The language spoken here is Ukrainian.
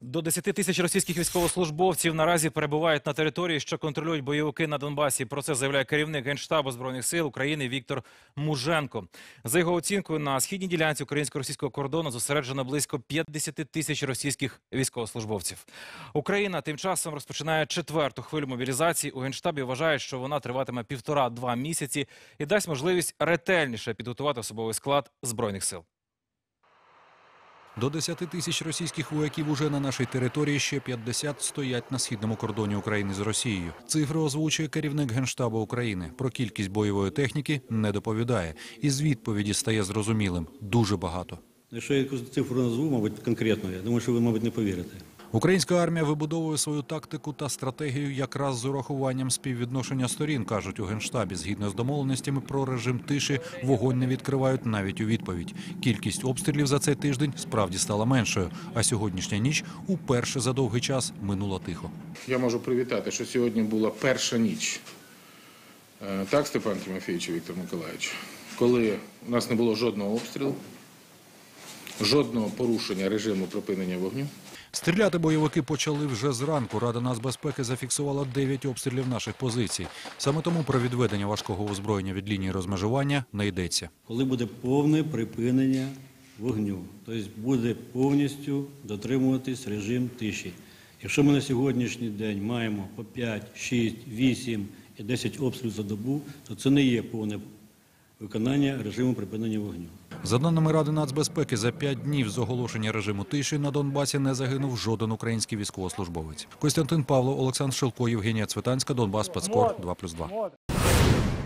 До 10 тисяч російських військовослужбовців наразі перебувають на території, що контролюють бойовики на Донбасі. Про це заявляє керівник Генштабу збройних сил України Віктор Муженко. За його оцінкою, на східній ділянці українсько-російського кордону зосереджено близько 50 тисяч російських військовослужбовців. Україна тим часом розпочинає четверту хвилю мобілізації. У генштабі вважають, що вона триватиме півтора-два місяці і дасть можливість ретельніше підготувати особовий склад збройних сил. До 10 тисяч російських вояків уже на нашій території, ще 50 стоять на східному кордоні України з Росією. Цифри озвучує керівник Генштабу України. Про кількість бойової техніки не доповідає. і з відповіді стає зрозумілим – дуже багато. Якщо я цифру назву, мабуть, конкретно, я думаю, що ви, мабуть, не повірите. Українська армія вибудовує свою тактику та стратегію якраз з урахуванням співвідношення сторін, кажуть у Генштабі. Згідно з домовленостями про режим тиші, вогонь не відкривають навіть у відповідь. Кількість обстрілів за цей тиждень справді стала меншою, а сьогоднішня ніч уперше за довгий час минула тихо. Я можу привітати, що сьогодні була перша ніч. Е, Так, Степан Тимофійович Віктор Миколаївич, коли у нас не було жодного обстрілу, жодного порушення режиму припинення вогню. Стріляти бойовики почали вже зранку. Рада нацбезпеки зафіксувала 9 обстрілів наших позицій. Саме тому про відведення важкого озброєння від лінії розмежування не йдеться. Коли буде повне припинення вогню, тобто буде повністю дотримуватись режим тиші. Якщо ми на сьогоднішній день маємо по 5, 6, 8 і 10 обстрілів за добу, то це не є повне виконання режиму припинення вогню. За даними Ради нацбезпеки, за п'ять днів з оголошення режиму тиші на Донбасі не загинув жоден український військовослужбовець. Костянтин Павло, Олександр Шилко, Євгенія Цветанська, Донбас, Спецкор, 2+,2.